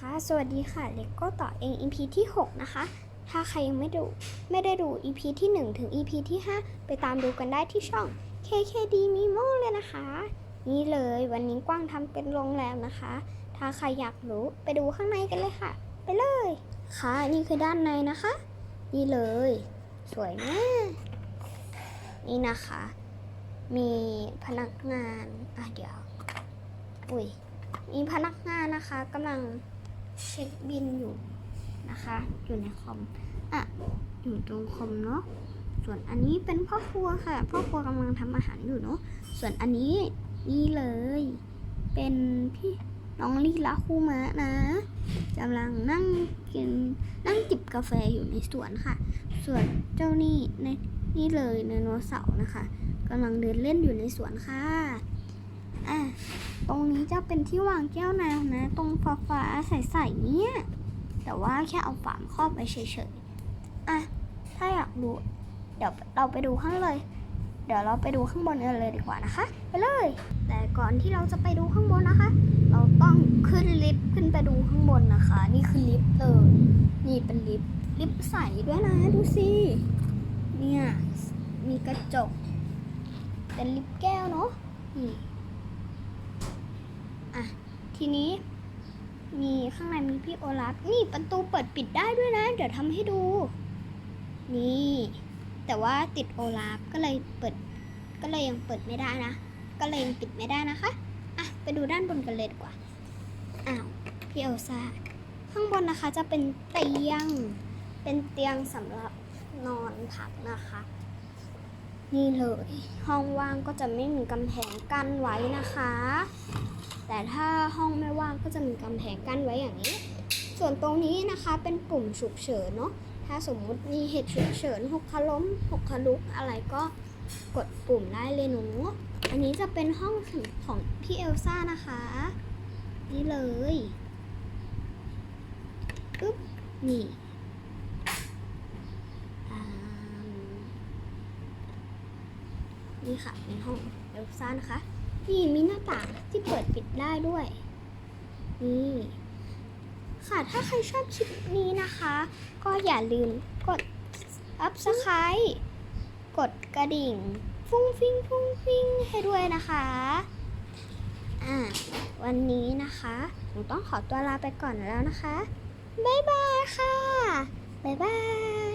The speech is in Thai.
คะสวัสดีค่ะ เล็กก็ต่อเอง EP ที่ 6 นะคะ ถ้าใครยังไม่ดูไม่ได้ดู EP ที่ 1 ถึง EP ที่ 5 ไปตามดูกันได้ที่ช่อง KKD Mimo เลยนะคะ นี่เลยวันนี้กว้างทำเป็นโรงแรมนะคะ ถ้าใครอยากรู้ไปดูข้างในกันเลยค่ะ ไปเลย ค่ะ นี่คือด้านในนะคะ นี่เลย สวยมากนี่นะคะ มีพนักงาน อะเดี๋ยว อุ้ยมีพนักงานนะคะกำลัง เช็คบินอยู่นะคะ อยู่ในคอมอะอยู่ตรงคอมเนาะส่วนอันนี้เป็นพ่อครัวค่ะพ่อครัวกำลังทำอาหารอยู่เนาะส่วนอันนี้นี่เลย เป็นพี่น้องลีลาคูมะนะกำลังนั่งกินนั่งจิบกาแฟอยู่ในสวนค่ะ ส่วนเจ้านี่ในนี่เลยไดโนเสาร์นะคะกำลังเดินเล่นอยู่ในสวนค่ะ อะตรงนี้จะเป็นที่วางแก้วน้ำนะ ตรงฟ้าฟ้าใสๆเนี่ย แต่ว่าแค่เอาฝามครอบไว้เฉยๆอะถ้าอยากดูเดี๋ยวเราไปดูข้างเลย เดี๋ยวเราไปดูข้างบนกันเลยดีกว่านะคะ ไปเลย แต่ก่อนที่เราจะไปดูข้างบนนะคะ เราต้องขึ้นลิฟต์ขึ้นไปดูข้างบนนะคะ นี่คือลิฟต์เลยนี่เป็นลิฟต์ลิฟต์ใสด้วยนะดูสิเนี่ยมีกระจกเป็นลิฟต์แก้วเนาะนี่ ทีนี้ มีข้างในมีพี่โอลาฟนี่ประตูเปิดปิดได้ด้วยนะ เดี๋ยวทำให้ดู นี่ แต่ว่าติดโอลาฟก็เลยเปิด ก็เลยยังเปิดไม่ได้นะ ก็เลยยังปิดไม่ได้นะคะอะไปดูด้านบนกันเลยดีกว่าอ้าวพี่เอลซ่าข้างบนนะคะจะเป็นเตียง เป็นเตียงสำหรับนอนพักนะคะ นี่เลย ห้องว่างก็จะไม่มีกำแพงกั้นไว้นะคะ แต่ถ้าห้องไม่ว่างก็จะมีกำแพงกั้นไว้อย่างนี้ ส่วนตรงนี้นะคะเป็นปุ่มฉุกเฉินเนาะถ้าสมมุติมีเหตุฉุกเฉินหกล้มหกลุกอะไรก็กดปุ่มได้เลยหนูอันนี้จะเป็นห้องของพี่เอลซ่านะคะ นี่เลยปึ๊บนี่อ่าม นี่ค่ะเป็นห้องเอลซ่านะคะ นี่มีหน้าต่างที่เปิดปิดได้ด้วย นี่ ค่ะถ้าใครชอบคลิปนี้นะคะ ก็อย่าลืมกด subscribe กดกระดิ่ง ฟุ้งฟิ้งฟุ้งฟิ้งให้ด้วยนะคะ อ่า วันนี้นะคะ หนูต้องขอตัวลาไปก่อนแล้วนะคะ บ๊ายบายค่ะ บ๊ายบาย